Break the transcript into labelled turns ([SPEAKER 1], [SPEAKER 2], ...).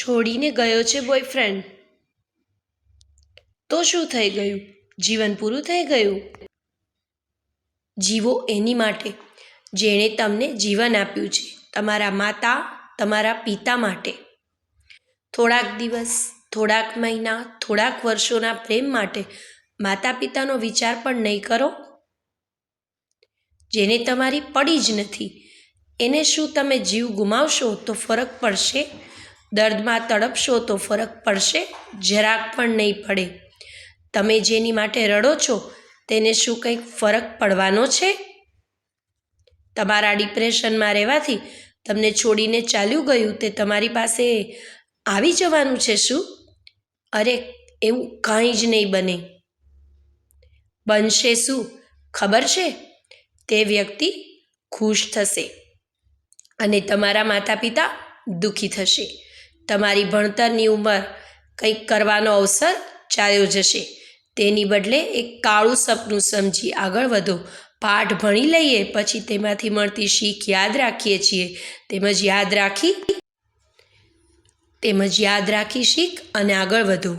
[SPEAKER 1] છોડીને ગયો છે બોયફ્રેન્ડ તો શું થઈ ગયું? જીવન પૂરું થઈ ગયું? જીવો એની માટે, જેણે તમને જીવન આપ્યું છે, તમારા માતા, તમારા પિતા માટે. થોડાક દિવસ, થોડાક મહિના, થોડાક વર્ષોના પ્રેમ માટે માતા પિતાનો વિચાર પણ નહીં કરો. જેને તમારી પડી જ નથી, એને શું તમે જીવ ગુમાવશો તો ફરક પડશે? દર્દમાં તડપશો તો ફરક પડશે, જરાક પણ નહીં પડે. તમે જેની માટે રડો છો, તેને શું કંઈક ફરક પડવાનો છે? તમારા ડિપ્રેશનમાં રહેવાથી તમને છોડીને ચાલ્યું ગયું તે તમારી પાસે આવી જવાનું છે શું? અરે, એવું કાંઈ જ નહીં બને. બનશે શું? ખબર છે? તે વ્યક્તિ ખુશ થશે અને તમારા માતા પિતા દુઃખી થશે. તમારી ભણતરની ઉંમર કંઈક કરવાનો અવસર ચાલ્યો જશે. તેની બદલે એક કાળું સપનું સમજી આગળ વધો. પાઠ ભણી લઈએ, પછી તેમાંથી મળતી શીખ યાદ રાખીએ છીએ. તેમજ યાદ રાખી, તેમજ યાદ રાખી શીખ અને આગળ વધો.